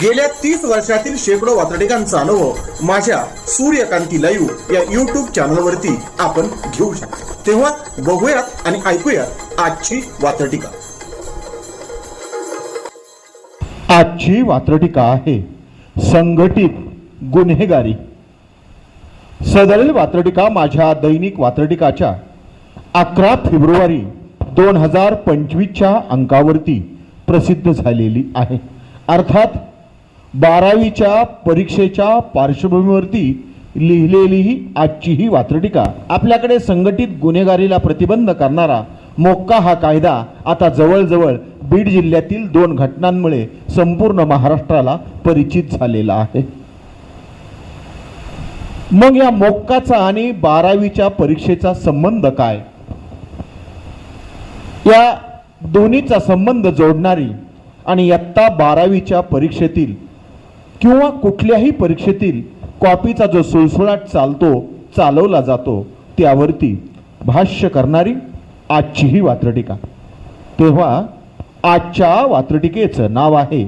गेल्या तीस वर्षातील शेकडो वातडिकांचा अनुभव माझ्या सूर्यकांती लाईव्ह या युट्यूब चॅनलवरती आपण घेऊ शकतो. तेव्हा बघूयात आणि ऐकूयात आजची वातडिका आजची वात्रटिका आहे संघटित गुन्हेगारी. सदरील वात्रटिका माझ्या दैनिक वात्रटिकाच्या अकरा फेब्रुवारी दोन हजार पंचवीसच्या अंकावरती प्रसिद्ध झालेली आहे. अर्थात बारावीच्या परीक्षेच्या पार्श्वभूमीवरती लिहिलेली ही आजची ही वात्रटीका. आपल्याकडे संघटित गुन्हेगारीला प्रतिबंध करणारा मोक्का हा कायदा आता जवळजवळ बीड जिल्ह्यातील दोन घटनांमुळे संपूर्ण महाराष्ट्राला परिचित झालेला आहे. मग या मोक्काचा आणि बारावीच्या परीक्षेचा संबंध काय? या दोन्हीचा संबंध जोडणारी आणि इयत्ता बारावीच्या परीक्षेतील किंवा कुठल्याही परीक्षेतील कॉपीचा जो सुळसुळाट चालतो चालवला जातो त्यावरती भाष्य करणारी आजची ही वात्रटिका. तेव्हा आजच्या वात्रटिकेचं नाव आहे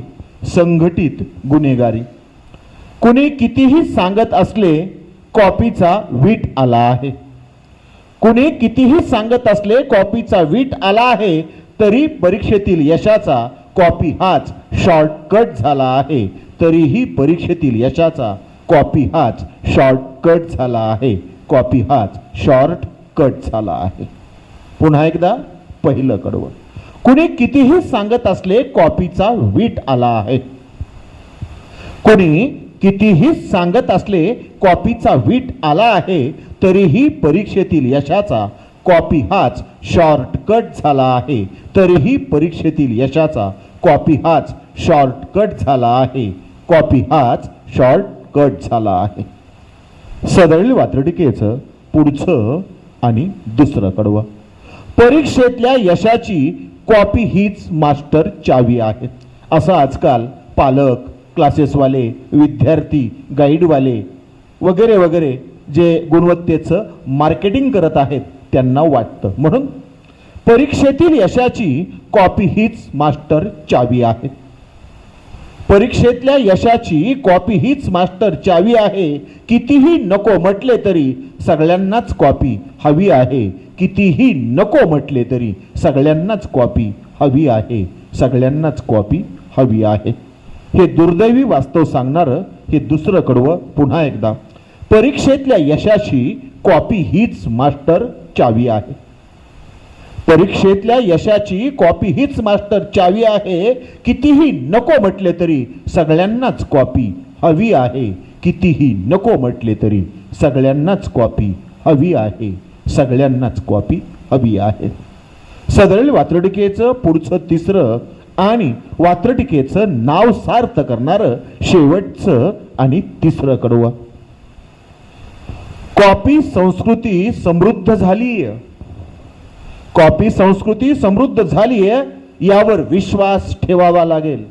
संघटित गुन्हेगारी. कुणी कितीही सांगत असले कॉपीचा वीट आला आहे. कुणी कितीही सांगत असले कॉपीचा वीट आला आहे तरी परीक्षेतील यशाचा कॉपी हाच शॉर्टकट झाला आहे. तरीही परीक्षेतील यशाचा कॉपी हाच शॉर्टकट झाला आहे. कॉपी हाच शॉर्टकट झाला आहे. पुन्हा एकदा पहिलं कडवं. कुणी कितीही सांगत असले कॉपीचा वीट आला आहे. कुणी कितीही सांगत असले कॉपीचा वीट आला आहे तरीही परीक्षेतील यशाचा कॉपी हाच शॉर्टकट झाला आहे. तरीही परीक्षेतील यशाचा कॉपी हाच शॉर्टकट झाला आहे. कॉपी हाच शॉर्टकट झाला आहे. सदळील वात्रटिकेचं पुढचं आणि दुसरं कडवं. परीक्षेतल्या यशाची कॉपी हीच मास्टर चावी आहे. असं आजकाल पालक क्लासेसवाले विद्यार्थी गाईडवाले वगैरे वगैरे जे गुणवत्तेचं मार्केटिंग करत आहेत त्यांना वाटतं. म्हणून परीक्षेतील यशाची कॉपी हीच मास्टर चावी आहे. परीक्षेतल्या यशाची कॉपी हीच मास्टर चावी आहे. कितीही नको म्हटले तरी सगळ्यांनाच कॉपी हवी आहे. कितीही नको म्हटले तरी सगळ्यांनाच कॉपी हवी आहे. सगळ्यांनाच कॉपी हवी आहे. हे दुर्दैवी वास्तव सांगणारं हे दुसरं कडवं पुन्हा एकदा. परीक्षेतल्या यशाची कॉपी हीच मास्टर चावी आहे. परीक्षेतल्या यशाची कॉपी हीच मास्टर चावी आहे. कितीही नको म्हटले तरी सगळ्यांनाच कॉपी हवी आहे. कितीही नको म्हटले तरी सगळ्यांनाच कॉपी हवी आहे. सगळ्यांनाच कॉपी हवी आहे. सदरेल वात्रटिकेचं पुढचं तिसरं आणि वात्रटिकेचं नाव सार्थ करणारं शेवटचं आणि तिसरं कडवं. कॉपी संस्कृती समृद्ध झाली कॉपी संस्कृती समृद्ध झाली आहे यावर विश्वास ठेवावा लागेल.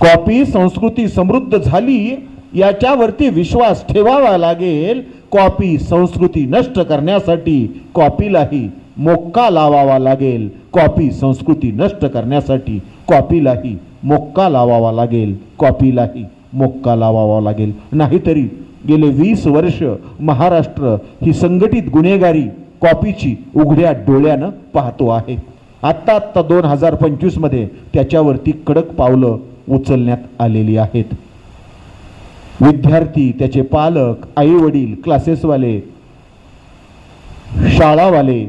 कॉपी संस्कृती समृद्ध झाली याच्यावरती विश्वास ठेवावा लागेल. कॉपी संस्कृती नष्ट करण्यासाठी कॉपीलाही मोक्का लावावा लागेल. कॉपी संस्कृती नष्ट करण्यासाठी कॉपीलाही मोक्का लावावा लागेल. कॉपीलाही मोक्का लावावा लागेल. नाहीतरी गेले वीस वर्ष महाराष्ट्र ही संघटित गुन्हेगारी कॉपीची उघड्या डोळ्यानं पाहतो आहे. आत्ता आत्ता दोन हजार पंचवीसमध्ये त्याच्यावरती कडक पावलं उचलण्यात आलेली आहेत. विद्यार्थी त्याचे पालक आई वडील क्लासेसवाले शाळावाले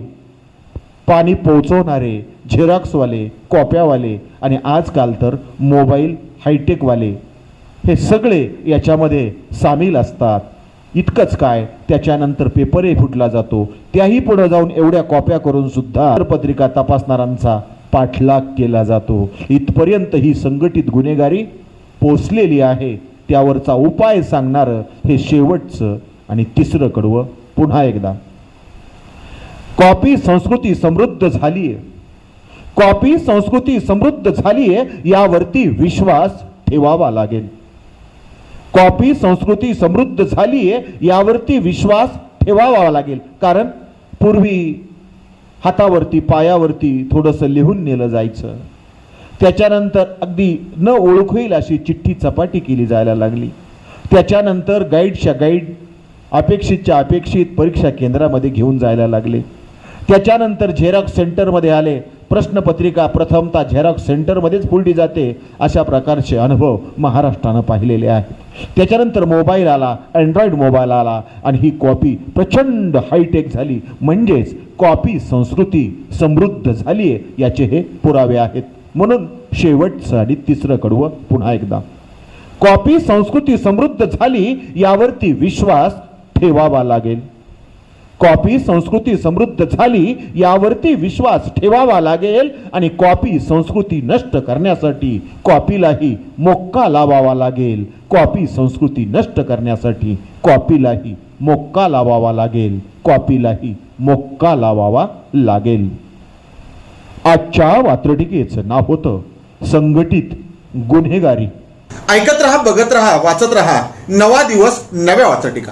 पाणी पोहोचवणारे झेरॉक्सवाले कॉप्यावाले आणि आजकाल तर मोबाईल हायटेकवाले हे सगळे याच्यामध्ये सामील असतात. इतकंच काय त्याच्यानंतर पेपरही फुटला जातो. त्याही पुढे जाऊन एवढ्या कॉप्या करून सुद्धा पत्रिका तपासणाऱ्यांचा पाठलाग केला जातो. इथपर्यंत ही संघटित गुन्हेगारी पोचलेली आहे. त्यावरचा उपाय सांगणारं हे शेवटचं आणि तिसरं कडवं पुन्हा एकदा. कॉपी संस्कृती समृद्ध झालीये. कॉपी संस्कृती समृद्ध झालीये यावरती विश्वास ठेवावा लागेल. कॉपी संस्कृती समृद्ध झाली आहे यावरती विश्वास ठेवावा लागेल. कारण पूर्वी हातावरती पायावरती थोडंसं लिहून नेलं जायचं. त्याच्यानंतर अगदी न ओळख होईल अशी चिठ्ठी चपाटी केली जायला लागली. त्याच्यानंतर गाईडच्या गाईड अपेक्षितच्या अपेक्षित परीक्षा केंद्रामध्ये घेऊन जायला लागले. त्याच्यानंतर झेरॉक्स सेंटरमध्ये आले. प्रश्नपत्रिका प्रथमतः झेरॉक्स सेंटरमध्येच फुलली जाते अशा प्रकारचे अनुभव महाराष्ट्रानं पाहिलेले आहेत. त्याच्यानंतर मोबाईल आला अँड्रॉइड मोबाईल आला आणि ही कॉपी प्रचंड हायटेक झाली. म्हणजेच कॉपी संस्कृती समृद्ध झाली आहे याचे हे पुरावे आहेत. म्हणून शेवटचं आणि तिसरं कडवं पुन्हा एकदा. कॉपी संस्कृती समृद्ध झाली यावरती विश्वास ठेवावा लागेल. कॉपी संस्कृती समृद्ध झाली यावरती विश्वास ठेवावा लागेल आणि कॉपी संस्कृती नष्ट करण्यासाठी कॉपीलाही मोक्का लावावा लागेल. कॉपी संस्कृती नष्ट करण्यासाठी कॉपीलाही मोक्का लावावा लागेल. कॉपीलाही मोक्का लावावा लागेल. आजच्या वात्रटिकेचं नाव होतं संघटित गुन्हेगारी. ऐकत रहा बघत रहा वाचत रहा. नवा दिवस नव्या वाचटिका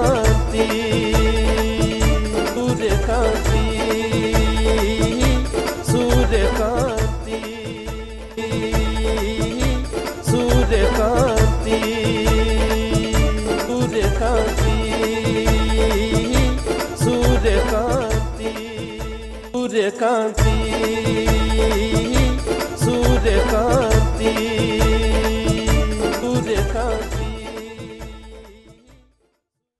कांती